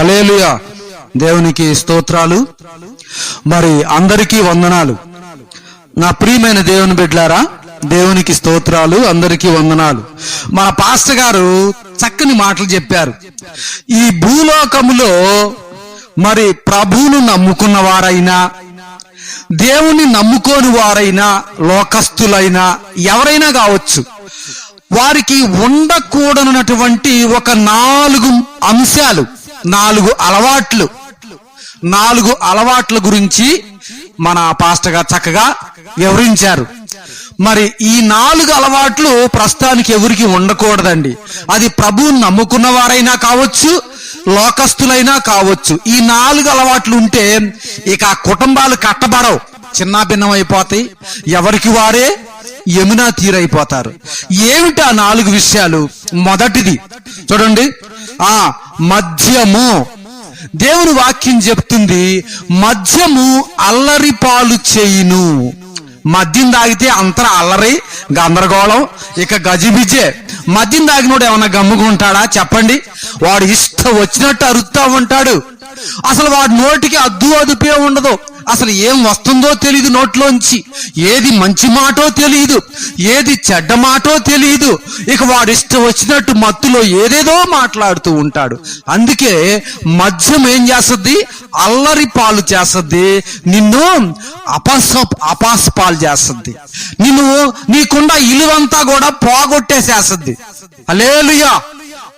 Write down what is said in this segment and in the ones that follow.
Hallelujah దేవునికి స్తోత్రాలు. మరి అందరికీ వందనాలు. నా ప్రియమైన దేవుని బిడ్లారా దేవునికి స్తోత్రాలు అందరికీ వందనాలు. మన పాస్టర్ గారు చక్కని మాటలు చెప్పారు. ఈ భూలోకములో మరి ప్రభువును నమ్ముకున్న వారైనా దేవుని నమ్ముకోని వారైనా లోకస్తులైనా ఎవరైనా కావచ్చు వారికి ఉండకూడనటువంటి ఒక నాలుగు అంశాలు నాలుగు అలవాట్లు. నాలుగు అలవాట్ల గురించి మన పాస్టర్ గారు చక్కగా వివరించారు. మరి ఈ నాలుగు అలవాట్లు ప్రస్తుతానికి ఎవరికి ఉండకూడదండి. అది ప్రభువు నమ్ముకున్న వారైనా కావచ్చు లోకస్తులైనా కావచ్చు. ఈ నాలుగు అలవాట్లు ఉంటే ఇక కుటుంబాలు కట్టబడవు. చిన్న భిన్నం అయిపోతాయి. ఎవరికి వారే యమునా తీరైపోతారు ఏమిటి ఆ నాలుగు విషయాలు? మొదటిది. చూడండి. ఆ మద్యము. దేవుని వాక్యం చెప్తుంది మద్యము అల్లరి పాలు చేయును. మద్యం తాగితే అంతర అల్లరి గందరగోళం ఇక గజిబిజే. మద్యం తాగినోడు ఏమన్నా గమ్ముకుంటాడా చెప్పండి. వాడు ఇష్టం వచ్చినట్టు అరుస్తా ఉంటాడు. అసలు వాడి నోటికి అద్దు అదుపే ఉండదు. అసలు ఏం వస్తుందో తెలియదు నోట్లోంచి. ఏది మంచి మాటో తెలియదు ఏది చెడ్డ మాటో తెలియదు ఇక వాడు ఇష్టం వచ్చినట్టు మత్తులో ఏదేదో మాట్లాడుతూ ఉంటాడు. అందుకే మద్యం ఏం చేస్తుంది? అల్లరి పాలు చేస్తుంది. నిన్ను అపాస అపాస పాలు చేస్తుంది. నిన్ను నీకున్న ఇలువంతా కూడా పోగొట్టేసేస్తుంది. అలేలుయా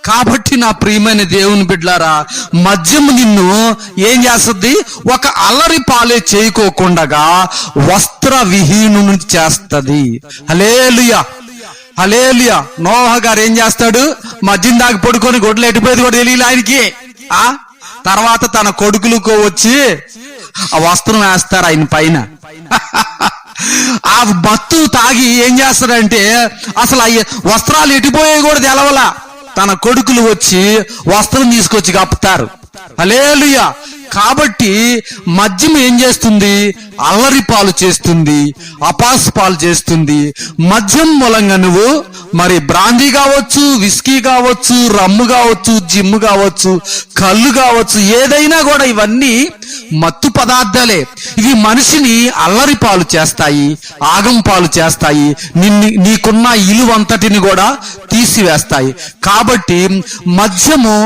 కాబట్టి నా ప్రియమైన దేవుని బిడ్లారా మద్యం నిన్ను ఏం చేస్తుంది? ఒక అల్లరి పాలే చేయకోకుండగా వస్త్ర విహీనుని చేస్తుంది. హలేలుయా హలేలుయా నోహ గారు ఏం చేస్తాడు? మద్యం దాకా పడుకొని గొడ్లు ఎట్టిపోయేది కూడా తెలియదు ఆయనకి. ఆ? తర్వాత తన కొడుకులకు వచ్చి ఆ వస్త్రం వేస్తారు ఆయన పైన. ఆ మత్తు తాగి ఏం చేస్తాడంటే అసలు వస్త్రాలు ఎటుపోయాయి కూడా తెలవలా. తన కొడుకులు వచ్చి వస్త్రం తీసుకొచ్చి కప్పుతారు. అలేలుయా కాబట్టి మద్యం ఏం చేస్తుంది? అల్లరి పాలు చేస్తుంది అపాస్ పాలు చేస్తుంది. మద్యం మూలంగా నువ్వు మరి బ్రాందీ కావచ్చు విస్కీ కావచ్చు రమ్ము కావచ్చు జిమ్ కావచ్చు కళ్ళు కావచ్చు ఏదైనా కూడా ఇవన్నీ మత్తు పదార్థాలే. ఇవి మనిషిని అల్లరి పాలు చేస్తాయి ఆగం పాలు చేస్తాయి నిన్ను నీకున్న ఇలువంతటిని కూడా తీసివేస్తాయి. కాబట్టి మద్యము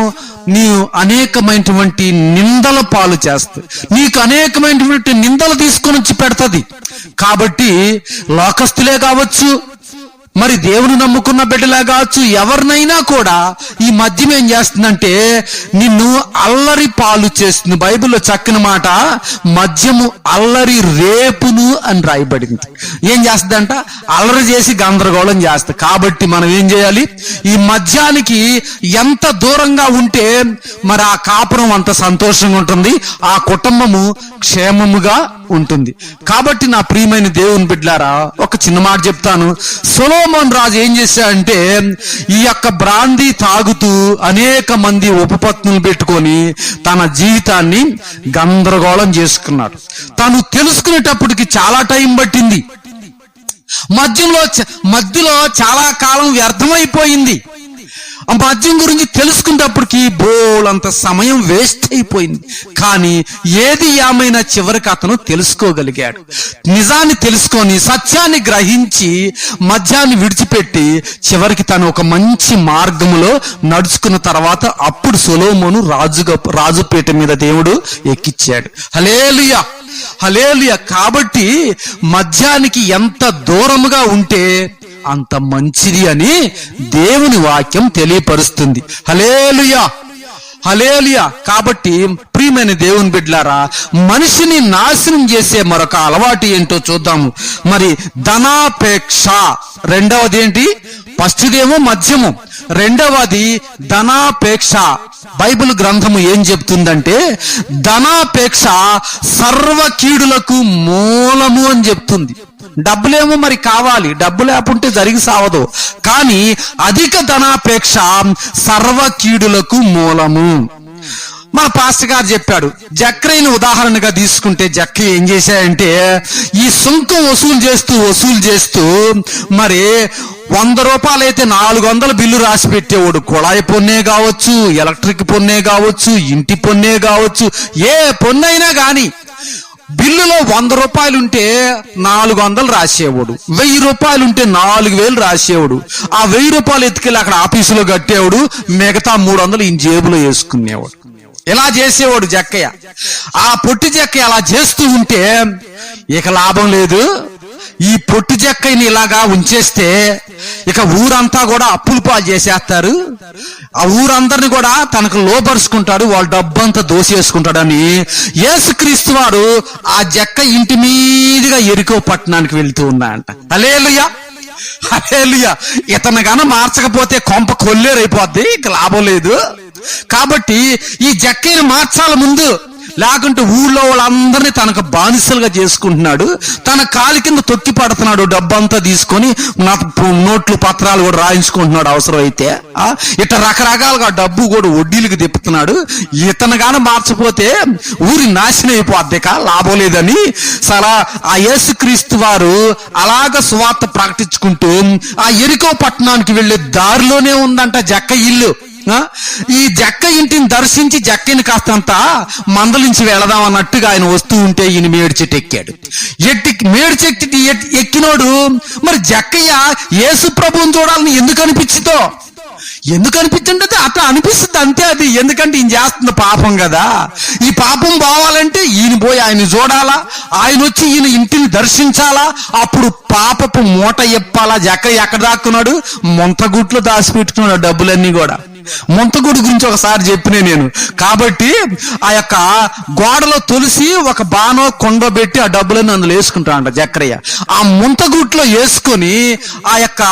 నీవు అనేకమైనటువంటి నిందల పాలు చేస్తుంది. నీకు అనేకమైనటువంటి నిందలు తీసుకొని వచ్చి పెడతది. కాబట్టి లోకస్తులే కావచ్చు మరి దేవుని నమ్ముకున్న బిడ్డలా కావచ్చు ఎవరినైనా కూడా ఈ మద్యం ఏం చేస్తుందంటే నిన్ను అల్లరి పాలు చేస్తుంది. బైబిల్లో చక్కని మాట మద్యము అల్లరి రేపును అని రాయబడింది. ఏం చేస్తుందంట? అల్లరి చేసి గందరగోళం చేస్తుంది. కాబట్టి మనం ఏం చేయాలి? ఈ మద్యానికి ఎంత దూరంగా ఉంటే మరి ఆ కాపురం అంత సంతోషంగా ఉంటుంది ఆ కుటుంబము క్షేమముగా ఉంటుంది. కాబట్టి నా ప్రియమైన దేవుని బిడ్డారా ఒక చిన్న మాట చెప్తాను. సొలోమోన్ రాజు ఏం చేశాడంటే ఈ యొక్క బ్రాందీ తాగుతూ అనేక మంది ఉపపత్నులు పెట్టుకొని తన జీవితాన్ని గందరగోళం చేసుకున్నాడు. తను తెలుసుకునేటప్పటికి చాలా టైం పట్టింది. మధ్యలో మధ్యలో చాలా కాలం వ్యర్థమైపోయింది. ఆ మద్యం గురించి తెలుసుకునేటప్పటికి బోలంత సమయం వేస్ట్ అయిపోయింది. కానీ ఏది ఏమైనా చివరికి అతను తెలుసుకోగలిగాడు. నిజాన్ని తెలుసుకొని సత్యాన్ని గ్రహించి మద్యాన్ని విడిచిపెట్టి చివరికి తను ఒక మంచి మార్గంలో నడుచుకున్న తర్వాత అప్పుడు సొలోమోను రాజుగా రాజుపేట మీద దేవుడు ఎక్కిచ్చాడు. హలేలుయా హలేలుయ కాబట్టి మద్యానికి ఎంత దూరముగా ఉంటే అంత మంచిది అని దేవుని వాక్యం తెలియపరుస్తుంది. హలేలుయా హలేలుయా కాబట్టి ప్రియమైన దేవుని బిడ్లారా మనిషిని నాశనం చేసే మరొక అలవాటు ఏంటో చూద్దాము. మరి ధనాపేక్ష రెండవది ఏంటి? ఫస్ట్దేమో మద్యము రెండవది ధనాపేక్ష. బైబిల్ గ్రంథము ఏం చెప్తుందంటే ధనాపేక్ష సర్వ కీడులకు మూలము అని చెప్తుంది. డబ్బులేమో మరి కావాలి డబ్బు లేకుంటే జరిగి సావదు. కానీ అధిక ధనాపేక్ష సర్వ కీడులకు మూలము. మన పాస్టర్ గారు చెప్పాడు జక్రయ్యని ఉదాహరణగా తీసుకుంటే జక్క ఏం చేశాడంటే ఈ సుంకం వసూలు చేస్తూ వసూలు చేస్తూ మరి వంద రూపాయలు అయితే నాలుగు వందల బిల్లు రాసి పెట్టేవాడు. కుళాయి పొన్నే కావచ్చు ఎలక్ట్రిక్ పొన్నే కావచ్చు ఇంటి పొన్నే కావచ్చు ఏ పొన్నైనా గాని బిల్లులో వంద రూపాయలు ఉంటే నాలుగు వందలు రాసేవాడు. వెయ్యి రూపాయలు ఉంటే నాలుగు వేలు రాసేవాడు. ఆ వెయ్యి రూపాయలు ఎత్తుకెళ్ళి అక్కడ ఆఫీసులో కట్టేవాడు. మిగతా మూడు వందలు ఈ జేబులో వేసుకునేవాడు. ఇలా చేసేవాడు జక్కయ్య. ఆ పొట్టి జక్కయ్య అలా చేస్తూ ఉంటే ఇక లాభం లేదు. ఈ పొట్టి చెక్కని ఇలాగా ఉంచేస్తే ఇక ఊరంతా కూడా అప్పులు పాలు చేసేస్తారు. ఆ ఊరందరిని కూడా తనకు లోపరుచుకుంటాడు వాళ్ళ డబ్బంతా దోసేసుకుంటాడని యేసుక్రీస్తు వారు ఆ జక్క ఇంటి మీదుగా ఎరికో పట్టణానికి వెళ్తూ ఉన్నాయంట అలేలుయా అలేలుయా ఇతను గాన మార్చకపోతే కొంప కొల్లేరైపోద్ది ఇక లాభం లేదు. కాబట్టి ఈ జక్కని మార్చాల ముందు లేకుంటే ఊళ్ళో వాళ్ళందరినీ తనకు బానిసలుగా చేసుకుంటున్నాడు. తన కాలి కింద తొక్కి పడుతున్నాడు డబ్బంతా తీసుకొని నోట్లు పత్రాలు కూడా రాయించుకుంటున్నాడు అవసరం అయితే ఇట్లా రకరకాలుగా డబ్బు కూడా వడ్డీలకు తిప్పుతున్నాడు. ఇతను మార్చపోతే ఊరి నాశనం అయిపోద్దిక లాభం లేదని. సలా ఆ యేసుక్రీస్తు వారు అలాగ సువార్త ప్రకటించుకుంటూ ఆ ఎరికో పట్టణానికి వెళ్ళే దారిలోనే ఉందంట జక్క ఇల్లు. ఈ జక్క ఇంటిని దర్శించి జక్కని కాస్తంత మందలించి వెళదాం అన్నట్టుగా ఆయన వస్తూ ఉంటే ఈయన మేడి చెట్టు ఎక్కాడు ఎట్టి మేడి చెట్టు ఎక్కినోడు మరి జక్కయ్య యేసు ప్రభువుని చూడాలని ఎందుకు అనిపించిందో ఎందుకు అనిపించింది అట్లా అనిపిస్తుంది అంతే అది. ఎందుకంటే ఈయన చేస్తున్న పాపం కదా. ఈ పాపం పోవాలంటే ఈయన పోయి ఆయన చూడాలా? ఆయన వచ్చి ఈయన ఇంటిని దర్శించాలా? అప్పుడు పాపపు మూట ఎప్పాలా? జక్క ఎక్కడ దాక్కున్నాడు? మొంతగుట్లో దాచిపెట్టుకున్నాడు డబ్బులన్నీ కూడా. ముంతగుడి గురించి ఒకసారి చెప్పిన నేను. కాబట్టి ఆ యొక్క గోడలో తులసి ఒక బాణో కొండ పెట్టి ఆ డబ్బులను అందులో వేసుకుంటాడంట జక్రయ్య. ఆ ముంతగూట్లో వేసుకొని ఆ యొక్క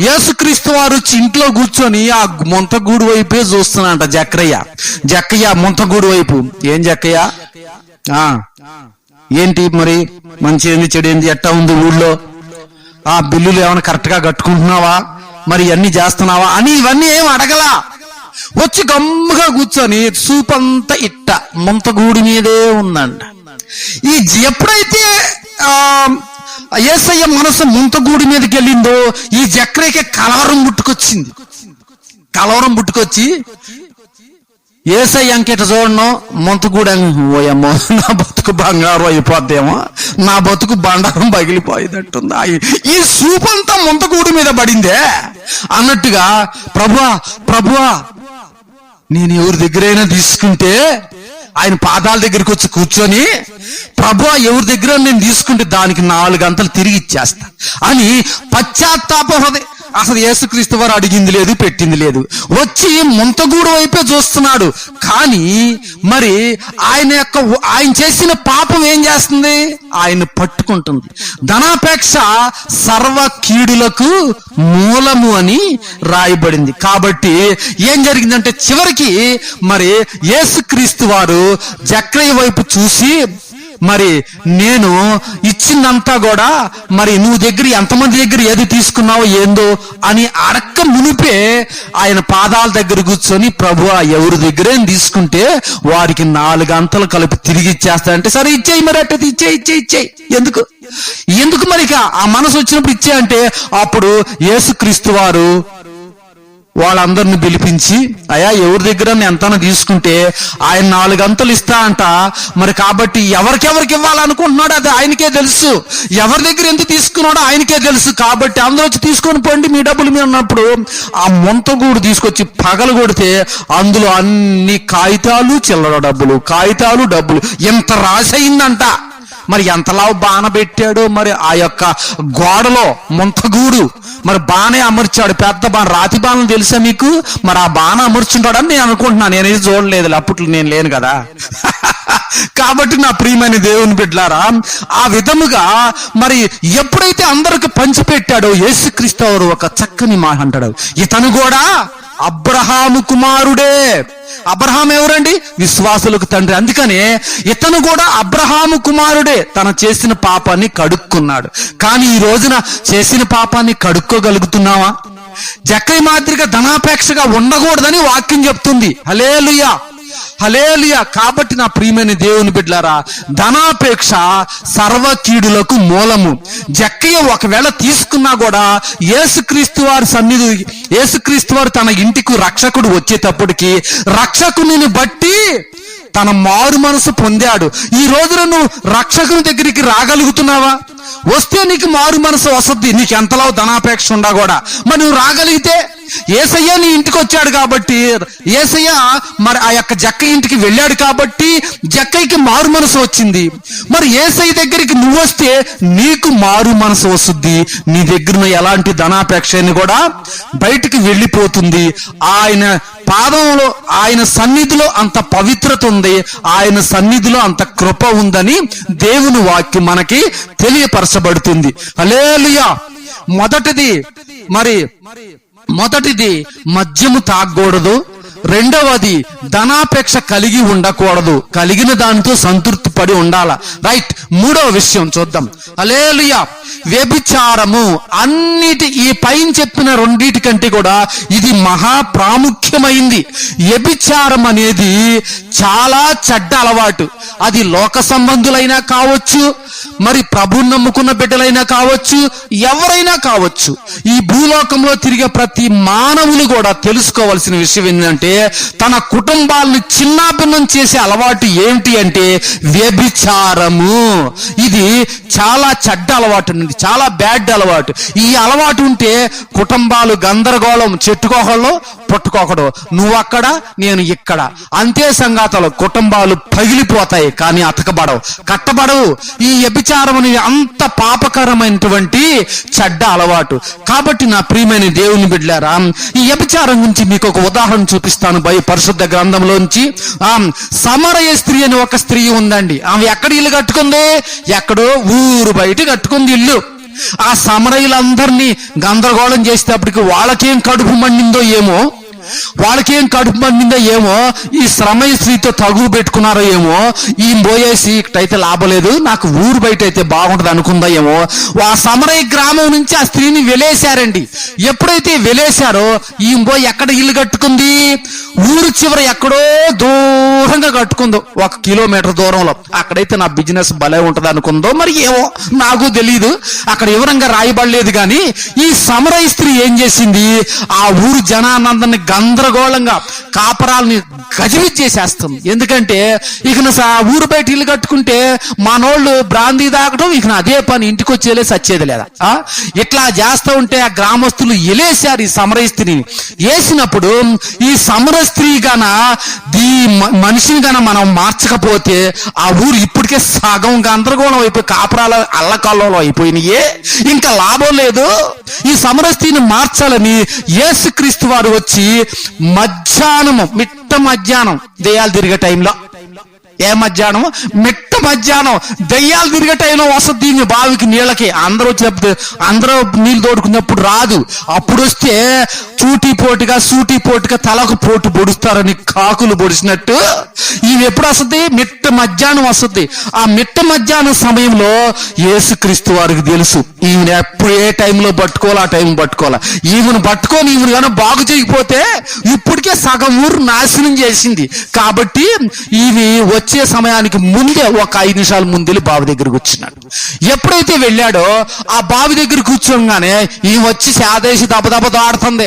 యేసుక్రీస్తు వారు వచ్చి ఇంట్లో కూర్చొని ఆ ముంతగూడు వైపే చూస్తున్నాడంట జక్రయ్య. జక్కయ్య ముంతగూడు వైపు. ఏం జక్కయ్య ఆ. ఏంటి మరి? మంచి ఏంది చెడు ఏంది? ఎట్టా ఉంది ఊళ్ళో? ఆ బిల్లులు ఏమైనా కరెక్ట్గా కట్టుకుంటున్నావా? మరి అన్ని చేస్తున్నావా అని ఇవన్నీ ఏం అడగలా. వచ్చి గమ్ముగా కూర్చొని చూపంతా ఇట్ట ముంతగూడి మీదే ఉందంట. ఈ ఎప్పుడైతే ఆ ఏసయ్య మనసు ముంతగూడి మీదకి వెళ్ళిందో ఈ జక్రకి కలవరం పుట్టుకొచ్చింది కలవరం పుట్టుకొచ్చి ఏసై అంకెట చూడను మొంతగూడ ఓయమ్మో నా బతుకు బంగారం అయిపోద్దేమో నా బతుకు బండారం పగిలిపోయేటట్టుంది. ఈ- సూపంతా మొంతగూడు మీద పడిందే. అన్నట్టుగా ప్రభువా ప్రభువా నేను ఎవరి దగ్గరైనా తీసుకుంటే ఆయన పాదాల దగ్గరికి వచ్చి కూర్చొని ప్రభు ఎవరి దగ్గర నేను తీసుకుంటే దానికి నాలుగు గంటలు తిరిగి ఇచ్చేస్తా అని పశ్చాత్తాప హృదయం అసలు యేసుక్రీస్తు వారు అడిగింది లేదు పెట్టింది లేదు. వచ్చి ముంతగూడు వైపే చూస్తున్నాడు. కానీ మరి ఆయన యొక్క ఆయన చేసిన పాపం ఏం చేస్తుంది? ఆయన పట్టుకుంటుంది. ధనాపేక్ష సర్వ కీడులకు మూలము అని రాయబడింది. కాబట్టి ఏం జరిగిందంటే చివరికి మరి యేసుక్రీస్తు వారు జక్రయ్య వైపు చూసి మరి నేను ఇచ్చిందంతా కూడా మరి నువ్వు దగ్గర ఎంతమంది దగ్గర ఏది తీసుకున్నావో ఏందో అని అడక్క మునిపే ఆయన పాదాల దగ్గర కూర్చొని ప్రభు ఎవరి దగ్గరేం తీసుకుంటే వారికి నాలుగు అంతలు కలిపి తిరిగి ఇచ్చేస్తాడంటే సరే ఇచ్చేయి మరి అట్ట ఇచ్చే ఇచ్చే ఇచ్చేయి ఎందుకు? ఎందుకు మరి ఆ మనసు వచ్చినప్పుడు ఇచ్చే అంటే అప్పుడు యేసుక్రీస్తు వారు వాళ్ళందరిని పిలిపించి అయ్యా ఎవరి దగ్గర ఎంతనో తీసుకుంటే ఆయన నాలుగు అంతలు ఇస్తా అంట. మరి కాబట్టి ఎవరికెవరికి ఇవ్వాలనుకుంటున్నాడో అది ఆయనకే తెలుసు. ఎవరి దగ్గర ఎంత తీసుకున్నాడో ఆయనకే తెలుసు. కాబట్టి అందరూ వచ్చి తీసుకొని పోండి మీ డబ్బులు మీరు అన్నప్పుడు ఆ మొంతగూడు తీసుకొచ్చి పగలు కొడితే అందులో అన్ని కాగితాలు చిల్లర డబ్బులు కాగితాలు డబ్బులు. ఎంత రాసయిందంట మరి ఎంతలా బాణ పెట్టాడో మరి ఆ యొక్క గోడలో ముంతగూడు. మరి బానే అమర్చాడు. పెద్ద బాణ రాతి బాణం తెలుసా మీకు? మరి ఆ బాణ అమర్చుంటాడని నేను అనుకుంటున్నాను. నేనేది చూడలేదు అప్పట్లో నేను లేను కదా. కాబట్టి నా ప్రియమైన దేవుని బిడ్డలారా ఆ విధముగా మరి ఎప్పుడైతే అందరికి పంచిపెట్టాడో యేసుక్రీస్తు ఒక చక్కని మాట అంటాడు. ఇతను కూడా అబ్రహాము కుమారుడే. అబ్రహాం ఎవరండి? విశ్వాసులకు తండ్రి. అందుకనే ఇతను కూడా అబ్రహాము కుమారుడే. తన చేసిన పాపాన్ని కడుక్కున్నాడు. కానీ ఈ రోజున చేసిన పాపాన్ని కడుక్కోగలుగుతున్నావా? జక్కై మాదిరిగా ధనాపేక్షగా ఉండకూడదని వాక్యం చెప్తుంది. హలేలుయా హలేలియా కాబట్టి నా ప్రియమైన దేవుని బిడ్లారా ధనాపేక్ష సర్వ కీడులకు మూలము. జక్కయ్య ఒకవేళ తీసుకున్నా కూడా ఏసుక్రీస్తు వారి సన్నిధి ఏసుక్రీస్తు వారు తన ఇంటికి రక్షకుడు వచ్చేటప్పటికి రక్షకుని బట్టి తన మారు మనసు పొందాడు. ఈ రోజున నువ్వు రక్షకుని దగ్గరికి రాగలుగుతున్నావా? వస్తే నీకు మారు మనసు వస్తుంది. నీకు ఎంతలో ధనాపేక్ష ఉండా కూడా. మరి నువ్వు రాగలిగితే ఏసయ్య నీ ఇంటికి వచ్చాడు కాబట్టి ఏసయ్య మరి ఆ యొక్క జక్క ఇంటికి వెళ్ళాడు కాబట్టి జక్కయ్యకి మారు మనసు వచ్చింది. మరి ఏసయ్య దగ్గరికి నువ్వు వస్తే నీకు మారు మనసు వస్తుంది. నీ దగ్గర ఉన్న ఎలాంటి ధనాపేక్ష అని కూడా బయటికి వెళ్ళిపోతుంది. ఆయన పాదంలో ఆయన సన్నిధిలో అంత పవిత్రత ఉంది. ఆయన సన్నిధిలో అంత కృప ఉందని దేవుని వాక్యం మనకి బయలుపరచబడుతుంది అలేలుయా మొదటిది మరి మొదటిది మద్యము తాగకూడదు. రెండవది ధనాపేక్ష కలిగి ఉండకూడదు. కలిగిన దానితో సంతృప్తి పడి ఉండాల. రైట్ మూడవ విషయం చూద్దాం. అలేలుయా వ్యభిచారము అన్నిటి ఈ పైన చెప్పిన రెండిటి కంటే కూడా ఇది మహా ప్రాముఖ్యమైంది. వ్యభిచారం అనేది చాలా చెడ్డ అలవాటు. అది లోక సంబంధులైనా కావచ్చు మరి ప్రభు నమ్ముకున్న బిడ్డలైనా కావచ్చు ఎవరైనా కావచ్చు. ఈ భూలోకంలో తిరిగే ప్రతి మానవులు కూడా తెలుసుకోవాల్సిన విషయం ఏంటంటే తన కుటుంబాలను చిన్నాభిన్నం చేసే అలవాటు ఏంటి అంటే వ్యభిచారము. ఇది చాలా చెడ్డ అలవాటు అండి. చాలా బ్యాడ్ అలవాటు. ఈ అలవాటు ఉంటే కుటుంబాలు గందరగోళం చెట్టుకోకడం పుట్టుకోకడం. నువ్వు అక్కడ నేను ఇక్కడ. అంతే సంగాతలు కుటుంబాలు పగిలిపోతాయి కానీ అతకబడవు. కట్టబడవు. ఈ వ్యభిచారం అనేది అంత పాపకరమైనటువంటి చెడ్డ అలవాటు. కాబట్టి నా ప్రియమైన దేవుని బిడ్డారా ఈ వ్యభిచారం గురించి మీకు ఒక ఉదాహరణ చూపిస్తాను. భయ పరిశుద్ధ గ్రంథంలోంచి ఆ సమరయ స్త్రీ అని ఒక స్త్రీ ఉందండి. ఆమె ఎక్కడ ఇల్లు కట్టుకుంది? ఎక్కడో ఊరు బయట కట్టుకుంది ఇల్లు. ఆ సమరయులందరినీ గందరగోళం చేసేటప్పటికి వాళ్ళకేం కడుపు మండిందో ఏమో వాళ్ళకేం కడుపు మండిందో ఏమో ఈ శ్రమయ స్త్రీతో తగువు పెట్టుకున్నారో ఏమో ఈ పోయేసి ఇక్కడైతే లాభలేదు నాకు ఊరు బయట అయితే బాగుంటుంది అనుకుందా ఏమో. ఆ సమరయ గ్రామం నుంచి ఆ స్త్రీని వెలేశారండి. ఎప్పుడైతే వెలేశారో ఈ పోయి ఎక్కడ ఇల్లు కట్టుకుంది? ఊరు చివర ఎక్కడో దూరంగా కట్టుకుందో ఒక కిలోమీటర్ దూరంలో. అక్కడైతే నా బిజినెస్ భలే ఉంటుంది అనుకుందో మరి ఏమో నాకు తెలియదు అక్కడ వివరంగా రాయబడలేదు కానీ ఈ సమరయ స్త్రీ ఏం చేసింది? ఆ ఊరు జనానందరిని గందరగోళంగా కాపరాలని గజివిచ్చేసేస్తుంది ఎందుకంటే ఇక సా- ఊరు బయట ఇల్లు కట్టుకుంటే మనోళ్ళు బ్రాందీ తాగటం ఇక అదే పని ఇంటికి వచ్చేలే సచ్చేది లేదా? ఆ? ఇట్లా చేస్తూ ఉంటే ఆ గ్రామస్తులు ఎలేశారు ఈ సమరయ స్త్రీని. వేసినప్పుడు ఈ సమర స్త్రీ గన ఈ మ- మనిషిని గన మనం మార్చకపోతే ఆ ఊరు ఇప్పటికే సగం గందరగోళం అయిపోయి కాపురాల అల్లకల్లో అయిపోయినాయే. ఇంకా లాభం లేదు. ఈ సమర మార్చాలని యేసుక్రీస్తు వారు వచ్చి మధ్యాహ్నము మిట్ట మధ్యాహ్నం. దెయ్యాలు తిరిగే టైంలో. ఏ మధ్యాహ్నము? మిట్ట మధ్యాహ్నం దెయ్యాలు తిరిగే వస్తుంది మీ బావికి నీళ్ళకి అందరూ వచ్చినప్పుడు అందరూ నీళ్ళు తోడుకున్నప్పుడు రాదు. అప్పుడు వస్తే చూటి పోటుగా సూటి పోటుగా తలకు పోటు పొడుస్తారని కాకులు పొడిచినట్టు. ఇవి ఎప్పుడు వస్తుంది మిట్ట మధ్యాహ్నం వస్తుంది ఆ మిట్ట మధ్యాహ్నం సమయంలో యేసుక్రీస్తు వారికి తెలుసు ఈమెను ఎప్పుడు ఏ టైంలో పట్టుకోవాలి ఆ టైం పట్టుకోవాలి. ఈమెను పట్టుకొని ఈమెను కానీ బాగు చేయకపోతే ఇప్పటికే సగం ఊరు నాశనం చేసింది. కాబట్టి ఇవి వచ్చే సమయానికి ముందే ఒక ఐదు నిమిషాల ముందు బావి దగ్గరకు వచ్చినాడు ఎప్పుడైతే వెళ్ళాడో ఆ బావి దగ్గర కూర్చోగానే ఈమె వచ్చి సేదేసి దబదబ తాడుతుంది తోడుతుంది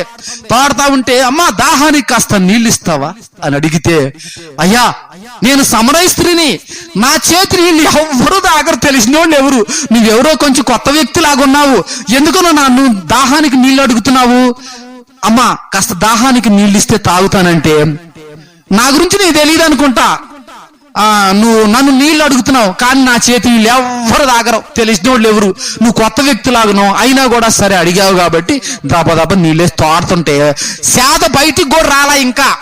తోడుతా ఉంటే అమ్మా దాహానికి కాస్త నీళ్ళు ఇస్తావా అని అడిగితే అయ్యా నేను సమరయ స్త్రీని. నా చేతి నీళ్ళు ఎవరు దాగరు తెలిసిన వాళ్ళు ఎవరు. నువ్వెవరో కొంచెం కొత్త వ్యక్తి లాగున్నావు ఎందుకు నన్ను దాహానికి నీళ్ళు అడుగుతున్నావు? అమ్మా కాస్త దాహానికి నీళ్ళు ఇస్తే తాగుతానంటే నా గురించి నీకు తెలియదు అనుకుంటా నువ్వు నన్ను నీళ్ళు అడుగుతున్నావు కానీ నా చేతి నీళ్ళు ఎవ్వరు తాగరు. తెలిసిన వాళ్ళు ఎవరు? నువ్వు కొత్త వ్యక్తి లాగున్నావు అయినా కూడా సరే అడిగావు కాబట్టి దబ దబ నీళ్ళేసి తోడుతుంటే. సేద బయటికి కూడా రాలా ఇంకా.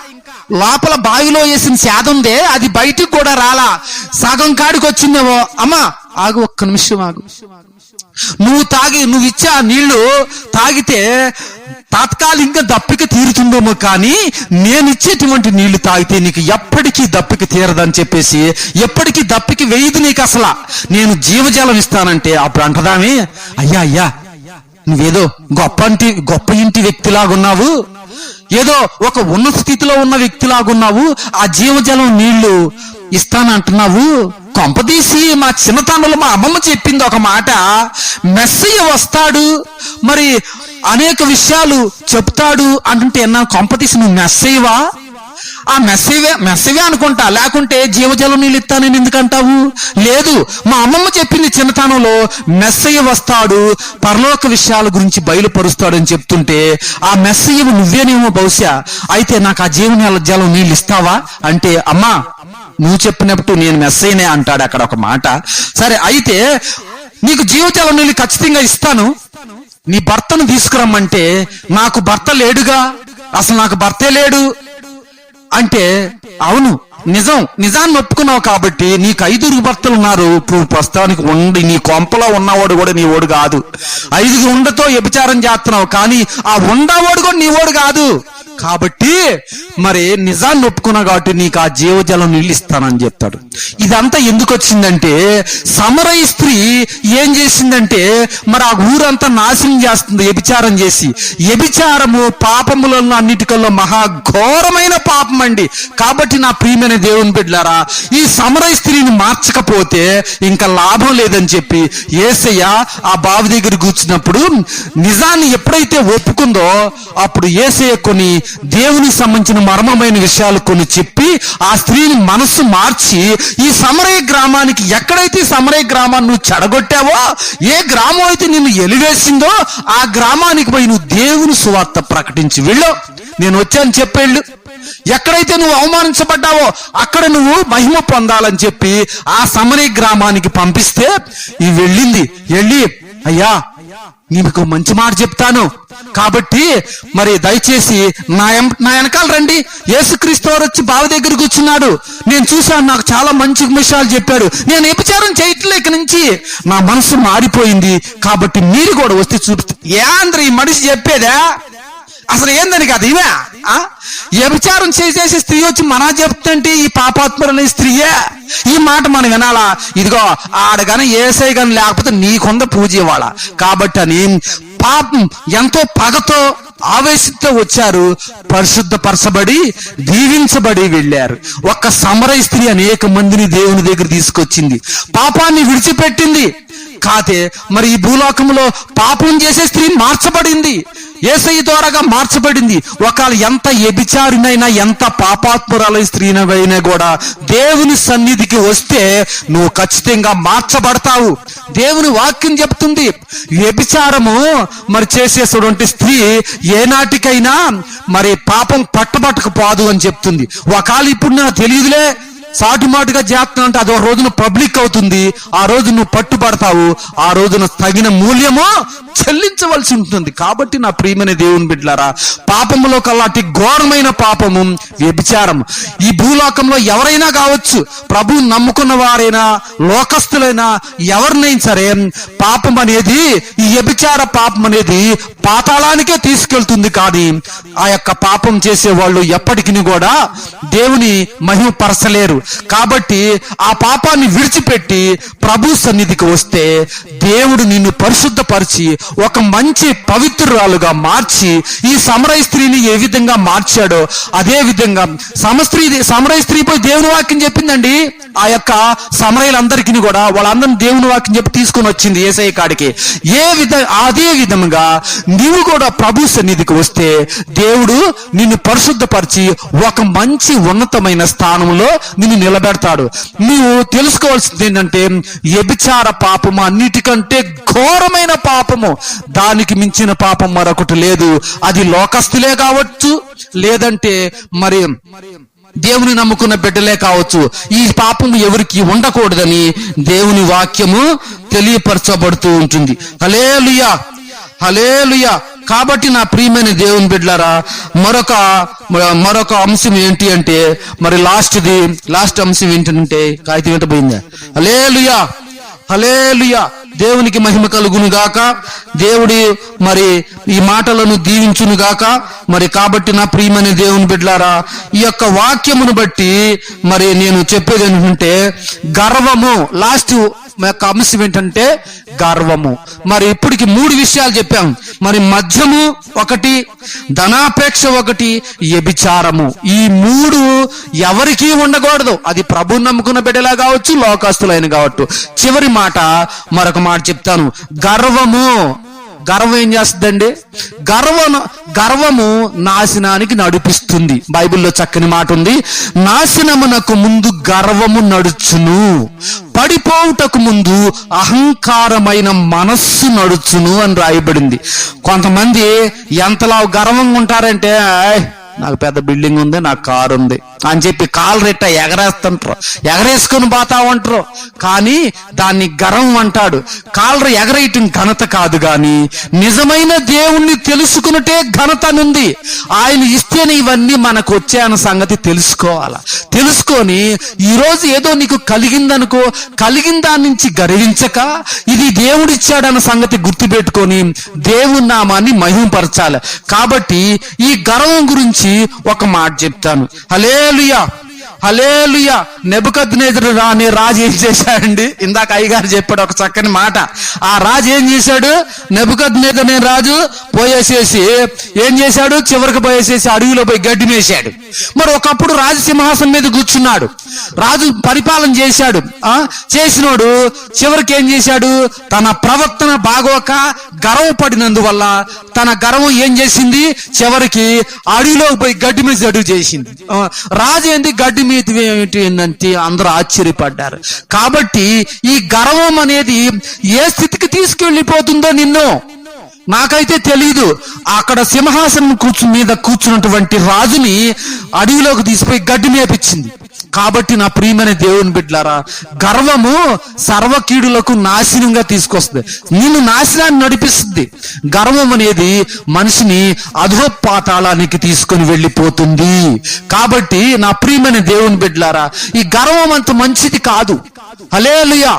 లోపల బావిలో వేసిన సేద ఉందే అది బయటికి కూడా రాలా. సగం కాడికి వచ్చిందేమో. అమ్మా ఆగు ఒక్క నిమిషం ఆగు. నువ్వు తాగి నువ్వు ఇచ్చే ఆ నీళ్ళు తాగితే తాత్కాలికంగా దప్పిక తీరుతుందేమో కానీ నేను ఇచ్చేటువంటి నీళ్ళు తాగితే నీకు ఎప్పటికీ దప్పిక తీరదని చెప్పేసి ఎప్పటికీ దప్పిక వేయదు నీకు అసలు. నేను జీవజలం ఇస్తానంటే అప్పుడు అంటదామే అయ్యా అయ్యా నువ్వేదో గొప్ప ఇంటి గొప్ప ఇంటి వ్యక్తిలాగున్నావు ఏదో ఒక ఉన్నత స్థితిలో ఉన్న వ్యక్తిలాగున్నావు ఆ జీవజలం నీళ్ళు ఇస్తానంటున్నావు? కొంపదీసి మా చిన్నతనంలో మా అమ్మమ్మ చెప్పింది ఒక మాట. మెస్సయ్య వస్తాడు మరి అనేక విషయాలు చెప్తాడు అంటుంటే నా కొంపదీసి నువ్వు మెస్సయ్యవా? ఆ మెస్సేవే మెస్సేవే అనుకుంటా. లేకుంటే జీవజలం నీళ్ళు ఇస్తానని ఎందుకంటావు? లేదు మా అమ్మమ్మ చెప్పింది చిన్నతనంలో మెస్సయ్య వస్తాడు పరలోక విషయాల గురించి బయలుపరుస్తాడని చెప్తుంటే ఆ మెస్సయ్యవు నువ్వేనేమో బహుశా అయితే నాకు ఆ జీవన జలం నీళ్ళు ఇస్తావా? అంటే అమ్మా నువ్వు చెప్పినప్పుడు నేను మెస్సయ్యనే అంటాడు అక్కడ ఒక మాట. సరే అయితే నీకు జీవజలం నీళ్ళు ఖచ్చితంగా ఇస్తాను. నీ భర్తను తీసుకురమ్మంటే నాకు భర్త లేడుగా? అసలు నాకు భర్తే లేడు. అంటే అవును నిజం నిజాన్ని ఒప్పుకున్నావు కాబట్టి నీకు ఐదుగురు భర్తలు ఉన్నారు. ఇప్పుడు ప్రస్తుతానికి ఉండి నీ కొంపలో ఉన్నవాడు కూడా నీ ఓడు కాదు. ఐదుగురు ఉండతో వ్యభిచారం చేస్తున్నావు కానీ ఆ ఉండవాడు కూడా నీ ఓడు కాదు. కాబట్టి మరి నిజాన్ని ఒప్పుకున్న కాబట్టి నీకు ఆ జీవజలం నీళ్ళు ఇస్తానని చెప్తాడు. ఇదంతా ఎందుకు వచ్చిందంటే సమరయ స్త్రీ ఏం చేసిందంటే మరి ఆ ఊరంతా నాశనం చేస్తుంది వ్యభిచారం చేసి. వ్యభిచారము పాపములలో అన్నిటికల్లో మహా ఘోరమైన పాపం అండి. కాబట్టి నా ప్రియమైన దేవుని బిడ్డలారా ఈ సమరయ స్త్రీని మార్చకపోతే ఇంకా లాభం లేదని చెప్పి ఏసయ్య ఆ బావి దగ్గర కూర్చున్నప్పుడు నిజాన్ని ఎప్పుడైతే ఒప్పుకుందో అప్పుడు ఏసయ్య కొన్ని దేవునికి సంబంధించిన మర్మమైన విషయాలు కొన్ని చెప్పి ఆ స్త్రీని మనస్సు మార్చి ఈ సమరయ గ్రామానికి ఎక్కడైతే సమరయ గ్రామాన్ని నువ్వు చెడగొట్టావో ఏ గ్రామం అయితే నిన్ను ఎలివేసిందో ఆ గ్రామానికి పోయి నువ్వు దేవుని సువార్త ప్రకటించి వెళ్ళు. నేను వచ్చాను చెప్పేళ్ళు. ఎక్కడైతే నువ్వు అవమానించబడ్డావో అక్కడ నువ్వు మహిమ పొందాలని చెప్పి ఆ సమరయ గ్రామానికి పంపిస్తే ఈ వెళ్ళింది. వెళ్ళి అయ్యా నీకు మంచి మాట చెప్తాను. కాబట్టి మరి దయచేసి నా ఎం- నా వెనకాల రండి. యేసుక్రీస్తు వారు వచ్చి బావి దగ్గర కూర్చున్నాడు. నేను చూశాను నాకు చాలా మంచి విషయాలు చెప్పాడు. నేను వ్యభిచారం చేయట్లేక నుంచి నా మనసు మారిపోయింది. కాబట్టి మీరు కూడా వస్తే చూపిస్తే ఏ అందరు ఈ మనిషి చెప్పేదా? అసలు ఏందని కాదు ఇవే? ఆ? వ్యభిచారం చేసేసి స్త్రీ వచ్చి మన చెప్తుంటే ఈ పాపాత్మరనే స్త్రీయే? ఈ మాట మనం వినాలా? ఇదిగో ఆడగానే ఏసై గాని లేకపోతే నీకుంద పూజ ఇవ్వాల కాబట్టి అని పాపం ఎంతో పగతో ఆవేశంతో వచ్చారు పరిశుద్ధపరచబడి దీవించబడి వెళ్ళారు. ఒక్క సమరయ స్త్రీ అనేక మందిని దేవుని దగ్గర తీసుకొచ్చింది. పాపాన్ని విడిచిపెట్టింది. కాదే మరి ఈ భూలోకంలో పాపం చేసే స్త్రీ మార్చబడింది. ఏసై ద్వారాగా మార్చబడింది. ఒకవేళ ఎంత ఎబిచారినైనా ఎంత పాపాత్మురాలైన స్త్రీనైనా కూడా దేవుని సన్నిధికి వస్తే నువ్వు ఖచ్చితంగా మార్చబడతావు. దేవుని వాక్యం చెప్తుంది వ్యభిచారము మరి చేసేటువంటి స్త్రీ ఏనాటికైనా మరి పాపం పట్టబట్టకపోదు అని చెప్తుంది. ఒకవేళ ఇప్పుడు నాకు తెలియదులే సాటిమాటుగా చేస్తున్నా అంటే అది ఒక రోజున పబ్లిక్ అవుతుంది ఆ రోజు నువ్వు పట్టుబడతావు ఆ రోజున తగిన మూల్యము చెల్లించవలసి ఉంటుంది. కాబట్టి నా ప్రియమైన దేవుని బిడ్డలారా పాపములో కల్లాంటి ఘోరమైన పాపము వ్యభిచారం ఈ భూలోకంలో ఎవరైనా కావచ్చు ప్రభు నమ్ముకున్న వారైనా లోకస్తులైనా ఎవరినైనా సరే పాపం అనేది ఈ వ్యభిచార పాపం అనేది పాతాళానికే తీసుకెళ్తుంది కానీ ఆ యొక్క పాపం చేసే వాళ్ళు ఎప్పటికీ కూడా దేవుని మహిమపరచలేరు. కాబట్టి ఆ పాపాన్ని విడిచిపెట్టి ప్రభు సన్నిధికి వస్తే దేవుడు నిన్ను పరిశుద్ధపరిచి ఒక మంచి పవిత్రురాలుగా మార్చి ఈ సమరయ స్త్రీని ఏ విధంగా మార్చాడో అదే విధంగా సమస్త్రీ సమరయ స్త్రీపై దేవుని వాక్యం చెప్పిందండి. ఆ యొక్క సమరయులందరికీ కూడా వాళ్ళందరిని దేవుని వాక్యం చెప్పి తీసుకొని వచ్చింది ఏసఐ కాడికి. ఏ విధ అదే విధంగా నీవు కూడా ప్రభు సన్నిధికి వస్తే దేవుడు నిన్ను పరిశుద్ధపరిచి ఒక మంచి ఉన్నతమైన స్థానంలో నిన్ను నిలబెడతాడు. నీవు తెలుసుకోవాల్సింది ఏంటంటే వ్యభిచార పాపము అన్నిటికంటే ఘోరమైన పాపము. దానికి మించిన పాపం మరొకటి లేదు. అది లోకస్తులే కావచ్చు లేదంటే మరి దేవుని నమ్ముకున్న బిడ్డలే కావచ్చు. ఈ పాపం ఎవరికి ఉండకూడదని దేవుని వాక్యము తెలియపరచబడుతూ ఉంటుంది. హలేలుయా హలేలుయా కాబట్టి నా ప్రియమైన దేవుని బిడ్లారా మరొక మరొక అంశం ఏంటి అంటే మరి లాస్ట్ది లాస్ట్ అంశం ఏంటంటే కాగితం ఏంట పోయిందా? హలేలుయా హలేలుయా దేవునికి మహిమ కలుగును గాక దేవుడి మరి ఈ మాటలను దీవించును గాక మరి కాబట్టి నా ప్రియమని దేవుని బిడ్లారా ఈ యొక్క వాక్యమును బట్టి మరి నేను చెప్పేది ఏంటంటే గర్వము లాస్ట్ యొక్క అంశం ఏంటంటే గర్వము. మరి ఇప్పటికి మూడు విషయాలు చెప్పాం. మరి మద్యము ఒకటి ధనాపేక్ష ఒకటి వ్యభిచారము. ఈ మూడు ఎవరికీ ఉండకూడదు. అది ప్రభు నమ్ముకున్న బిడ్డలా కావచ్చు లోకస్తులైన కావచ్చు. చివరి మాట మరొక మాట చెప్తాను. గర్వము. గర్వం ఏం చేస్తుందండి? గర్వ గర్వము నాశనానికి నడిపిస్తుంది. బైబిల్లో చక్కని మాట ఉంది. నాశనమునకు ముందు గర్వము నడుచును. పడిపోవుటకు ముందు అహంకారమైన మనస్సు నడుచును అని రాయబడింది. కొంతమంది ఎంతలా గర్వంగా ఉంటారంటే "ఆయ్, నాకు పెద్ద బిల్డింగ్ ఉంది నాకు కారు ఉంది అని చెప్పి కాలు రెట్ట ఎగరేస్తుంటారు. ఎగరేసుకొని పోతా ఉంటారు. కానీ దాన్ని గరం అంటాడు. కాలర ఎగరేయటం ఘనత కాదు గాని నిజమైన దేవుణ్ణి తెలుసుకున్నటే ఘనత ఉంది. ఆయన ఇస్తేనే ఇవన్నీ మనకు వచ్చాయన్న సంగతి తెలుసుకోవాల. తెలుసుకొని ఈ రోజు ఏదో నీకు కలిగిందనుకో కలిగిన దాని నుంచి గర్వించక ఇది దేవుడిచ్చాడన్న సంగతి గుర్తుపెట్టుకొని దేవుని నామాన్ని మహిమపరచాలి. కాబట్టి ఈ గర్వం గురించి ఒక మాట చెప్తాను. హలేలుయా హలేలుయా నెబుకద్నేజరు రాని రాజు ఏం చేశాడండి? ఇందాక అయ్యగారు చెప్పాడు ఒక చక్కని మాట. ఆ రాజు ఏం చేశాడు? నెబుకద్నేజర్ రాజు పోయేసేసి ఏం చేశాడు? చివరికి పోయేసేసి అడవిలో పోయి గడ్డి మేశాడు. మరి ఒకప్పుడు రాజు సింహాసనం మీద కూర్చున్నాడు. రాజు పరిపాలన చేశాడు. ఆ చేసినోడు చివరికి ఏం చేశాడు? తన ప్రవర్తన బాగోక గర్వపడినందువల్ల తన గర్వం ఏం చేసింది? చివరికి అడవిలోకి పోయి గడ్డి మీద అడుగు చేసింది. ఆ, రాజు ఏంది? గడ్డి మీద ఏమిటి ఏంటంటే అందరూ ఆశ్చర్యపడ్డారు. కాబట్టి ఈ గర్వం అనేది ఏ స్థితికి తీసుకెళ్ళిపోతుందో నిన్ను? నాకైతే తెలీదు. అక్కడ సింహాసనం కూర్చు మీద కూర్చున్నటువంటి రాజుని అడవిలోకి తీసిపోయి గడ్డి మేపించింది. కాబట్టి నా ప్రియమైన దేవుని బిడ్డలారా గర్వము సర్వకీడులకు నాశనంగా తీసుకొస్తుంది. నిన్ను నాశనాన్ని నడిపిస్తుంది. గర్వం అనేది మనిషిని అధోపాతాళానికి తీసుకొని వెళ్ళిపోతుంది. కాబట్టి నా ప్రియమైన దేవుని బిడ్డలారా ఈ గర్వం అంత మంచిది కాదు. హలేలుయా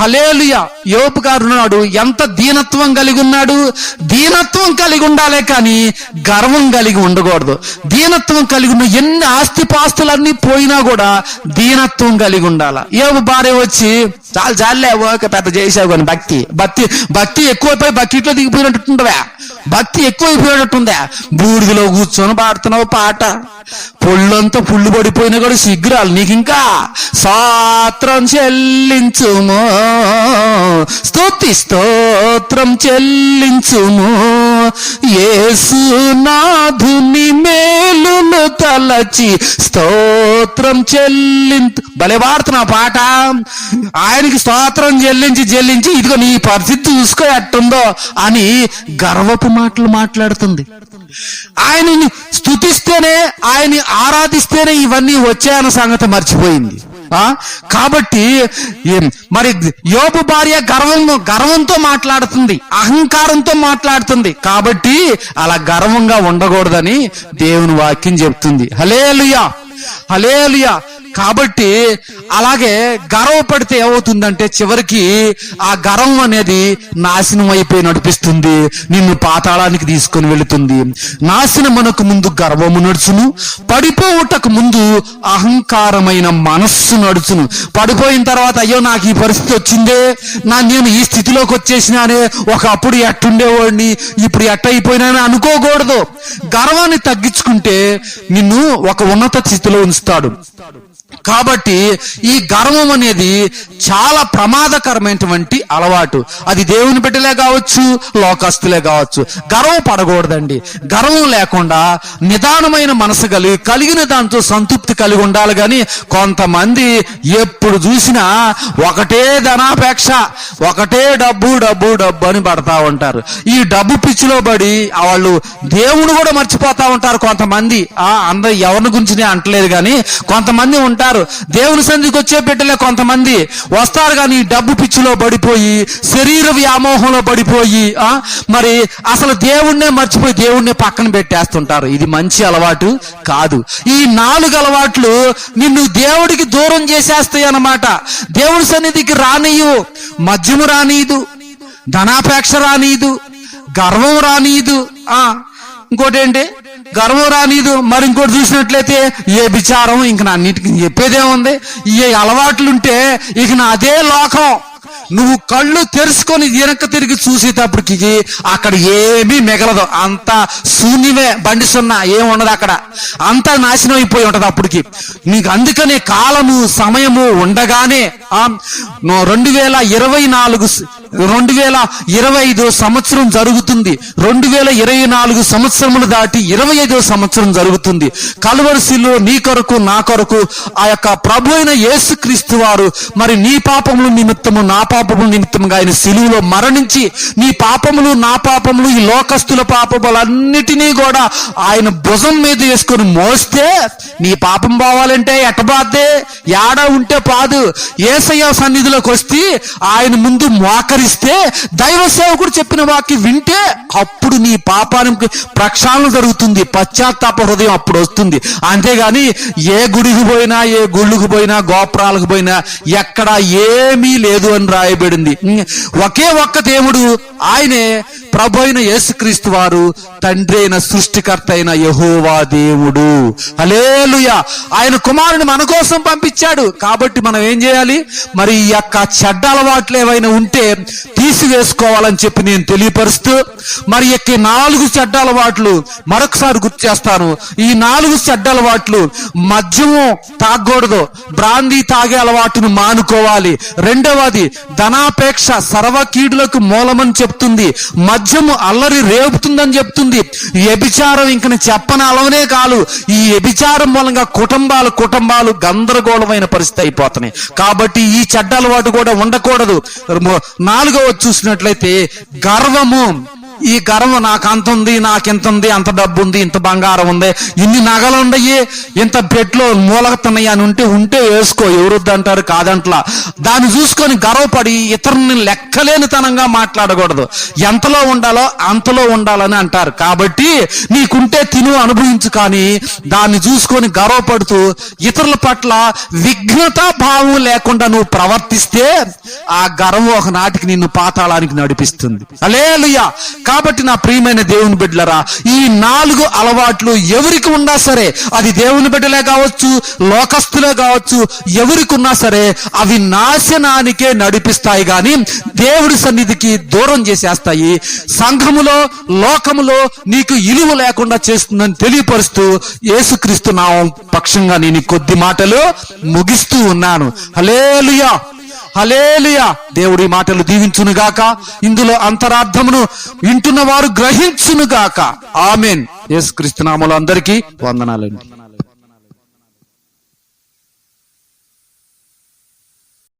హలేలుయ యోపు గారు ఉన్నాడు. ఎంత దీనత్వం కలిగి ఉన్నాడు? దీనత్వం కలిగి ఉండాలే కానీ గర్వం కలిగి ఉండకూడదు. దీనత్వం కలిగి ఉన్న ఎన్ని ఆస్తిపాస్తులన్నీ పోయినా కూడా దీనత్వం కలిగి ఉండాల. యోపు భార్య వచ్చి చాలు చాలే ఓకే పెద్ద చేసావు కానీ భక్తి. భక్తి భక్తి ఎక్కువైపోయి బకెట్లో దిగిపోయినట్టుండవా భక్తి ఎక్కువైపోయినట్టుందా బూడిదలో కూర్చొని పాడుతున్నావు పాట. పొళ్ళంతా పుళ్ళు పడిపోయినా కూడా సిగ్గురాలు నీకు ఇంకా సాత్రం చెల్లించుము. స్తుతి స్తోత్రం చెల్లించుము. యేసునాథుని మేలును తలచి స్తోత్రం చెల్లించు. భలే పాడుతున్నా పాట. ఆయనకి స్తోత్రం చెల్లించి చెల్లించి ఇదిగో నీ పరిస్థితి చూసుకో ఎట్టుందో అని గర్వపు మాటలు మాట్లాడుతుంది. ఆయనని స్థుతిస్తేనే ఆయన్ని ఆరాధిస్తేనే ఇవన్నీ వచ్చాయన్న సంగతి మర్చిపోయింది. కాబట్టి మరి యోబు భార్య గర్వం గర్వంతో మాట్లాడుతుంది అహంకారంతో మాట్లాడుతుంది. కాబట్టి అలా గర్వంగా ఉండకూడదని దేవుని వాక్యం చెప్తుంది. హలే హలేలుయా. కాబట్టి అలాగే గర్వపడితే ఏమవుతుందంటే చివరికి ఆ గర్వం అనేది నాశనం అయిపోయి నడిపిస్తుంది. నిన్ను పాతాళానికి తీసుకొని వెళుతుంది. నాశనమునకు ముందు గర్వము నడుచును. పడిపోవుటకు ముందు అహంకారమైన మనస్సు నడుచును. పడిపోయిన తర్వాత అయ్యో నాకు ఈ పరిస్థితి వచ్చిందే. నా నేను ఈ స్థితిలోకి వచ్చేసినానే. ఒకప్పుడు ఎట్టుండేవాడిని. ఇప్పుడు ఎట్ట అయిపోయినానని అనుకోకూడదు. గర్వాన్ని తగ్గించుకుంటే నిన్ను ఒక ఉన్నత స్థితిలో ఉంచుతాడు కాబట్టి ఈ గర్వం అనేది చాలా ప్రమాదకరమైనటువంటి అలవాటు. అది దేవుని బిడ్డలే కావచ్చు లోకస్తులే కావచ్చు. గర్వం పడకూడదండి. గర్వం లేకుండా నిదానమైన మనసు కలిగి కలిగిన దాంతో సంతృప్తి కలిగి ఉండాలి కానీ కొంతమంది ఎప్పుడు చూసినా ఒకటే ధనాపేక్ష ఒకటే డబ్బు డబ్బు డబ్బు అని పడతా ఉంటారు. ఈ డబ్బు పిచ్చిలో పడి వాళ్ళు దేవుడు కూడా మర్చిపోతా ఉంటారు కొంతమంది. అందరు ఎవరిని గురించి అంటలేదు కానీ కొంతమంది ఉంటారు. ఉంటారు దేవుని సంధికి వచ్చే బిడ్డలే కొంతమంది. వస్తారు కానీ డబ్బు పిచ్చిలో పడిపోయి శరీర వ్యామోహంలో పడిపోయి ఆ? మరి అసలు దేవుణ్ణే మర్చిపోయి దేవుణ్ణే పక్కన పెట్టేస్తుంటారు. ఇది మంచి అలవాటు కాదు. ఈ నాలుగు అలవాట్లు నిన్ను దేవుడికి దూరం చేసేస్తాయి అన్నమాట. దేవుని సన్నిధికి రానియు మద్యము రానీదు ధనాపేక్ష రానీదు గర్వం రానీదు ఆ? ఇంకోటి ఏంటి గర్వం రానీదు మరి ఇంకోటి చూసినట్లయితే ఏ విచారం? ఇంక నా అన్నిటికీ చెప్పేదేముంది ఏ అలవాట్లుంటే ఇక నా అదే లోకం. నువ్వు కళ్ళు తెరుచుకొని వెనక్కి తిరిగి చూసేటప్పటికి అక్కడ ఏమీ మిగలదు. అంత శూన్యమే బండి సున్నా ఏముండదు అక్కడ. అంతా నాశనం అయిపోయి ఉంటది అప్పటికి. నీకు అందుకనే కాలము సమయము ఉండగానే రెండు వేల ఇరవై నాలుగు రెండు వేల ఇరవై ఐదో సంవత్సరం జరుగుతుంది. రెండు వేల ఇరవై నాలుగు సంవత్సరములు దాటి ఇరవై ఐదో సంవత్సరం జరుగుతుంది. కలవరిశిలో నీ కొరకు నా కొరకు ఆ యొక్క ప్రభు అయిన యేసుక్రీస్తు వారు మరి నీ పాపములు నిమిత్తము నా పాపం పాపము నిమిత్తంగా ఆయన సిలువులో మరణించి నీ పాపములు నా పాపములు ఈ లోకస్తుల పాపములన్నిటినీ కూడా ఆయన భుజం మీద వేసుకొని మోస్తే నీ పాపం పోవాలంటే ఎటబాదే యాడ ఉంటే పాదు. ఏసయ్య సన్నిధిలోకి వస్తే ఆయన ముందు మోకరిస్తే దైవ సేవకుడు చెప్పిన వాక్యం వింటే అప్పుడు నీ పాపానికి ప్రక్షాళన జరుగుతుంది. పశ్చాత్తాప హృదయం అప్పుడు వస్తుంది. అంతేగాని ఏ గుడికి పోయినా ఏ గుళ్ళుకు పోయినా గోపురాలకు పోయినా ఎక్కడ ఏమీ లేదు అని రాయబడింది. ఒకే ఒక్క దేవుడు ఆయనే. ప్రభు అయిన యేసుక్రీస్తు వారు తండ్రి అయిన సృష్టికర్త అయిన యహోవా దేవుడు. అలేలుయ ఆయన కుమారుని మన కోసం పంపించాడు. కాబట్టి మనం ఏం చేయాలి? మరి ఈ యొక్క చెడ్డ అలవాట్లు ఏవైనా ఉంటే తీసివేసుకోవాలని చెప్పి నేను తెలియపరుస్తూ మరి యొక్క నాలుగు చెడ్డ అలవాట్లు మరొకసారి గుర్తు చేస్తాను. ఈ నాలుగు చెడ్డ అలవాట్లు మద్యము తాగకూడదు బ్రాందీ తాగే అలవాటును మానుకోవాలి. రెండవది ధనాపేక్ష సర్వ కీడులకు మూలమని చెప్తుంది. మద్యము అల్లరి రేపుతుందని చెప్తుంది. వ్యభిచారం ఇంక చెప్పని అలవనే కాదు. ఈ వ్యభిచారం మూలంగా కుటుంబాలు కుటుంబాలు గందరగోళమైన పరిస్థితి అయిపోతున్నాయి. కాబట్టి ఈ చెడ్డ అలవాటు కూడా ఉండకూడదు. నాలుగవ చూసినట్లయితే గర్వము ఈ గర్వం నాకు అంత ఉంది నాకు ఇంత ఉంది అంత డబ్బు ఉంది ఇంత బంగారం ఉంది ఇన్ని నగలు ఉండయి ఇంత పెట్లో మూలగుతున్నాయి అని ఉంటే ఉంటే వేసుకో ఎవరొద్దు అంటారు కాదంట్లా. దాన్ని చూసుకొని గర్వపడి ఇతరుని లెక్కలేనితనంగా మాట్లాడకూడదు. ఎంతలో ఉండాలో అంతలో ఉండాలని అంటారు. కాబట్టి నీకుంటే తిను అనుభవించు కానీ దాన్ని చూసుకొని గర్వపడుతూ ఇతరుల పట్ల విఘ్నత భావం లేకుండా నువ్వు ప్రవర్తిస్తే ఆ గర్వం ఒక నాటికి నిన్ను పాతాళానికి నడిపిస్తుంది. అలే కాబట్టి నా ప్రియమైన దేవుని బిడ్డలరా ఈ నాలుగు అలవాట్లు ఎవరికి ఉన్నా సరే అది దేవుని బిడ్డలే కావచ్చు లోకస్తులే కావచ్చు ఎవరికి ఉన్నా సరే అవి నాశనానికే నడిపిస్తాయి గాని దేవుడి సన్నిధికి దూరం చేసేస్తాయి. సంఘములో లోకములో నీకు ఇలువ లేకుండా చేస్తుందని తెలియపరుస్తూ యేసుక్రీస్తు నామం పక్షంగా నేను కొద్ది మాటలు ముగిస్తూ ఉన్నాను. హలేలుయా అలేలియా దేవుడి మాటలు దీవించునుగాక. ఇందులో అంతరార్థమును వింటున్న వారు గ్రహించునుగాక. ఆమెన్. ఎస్ క్రిస్తునాములు అందరికీ వందనాలండి.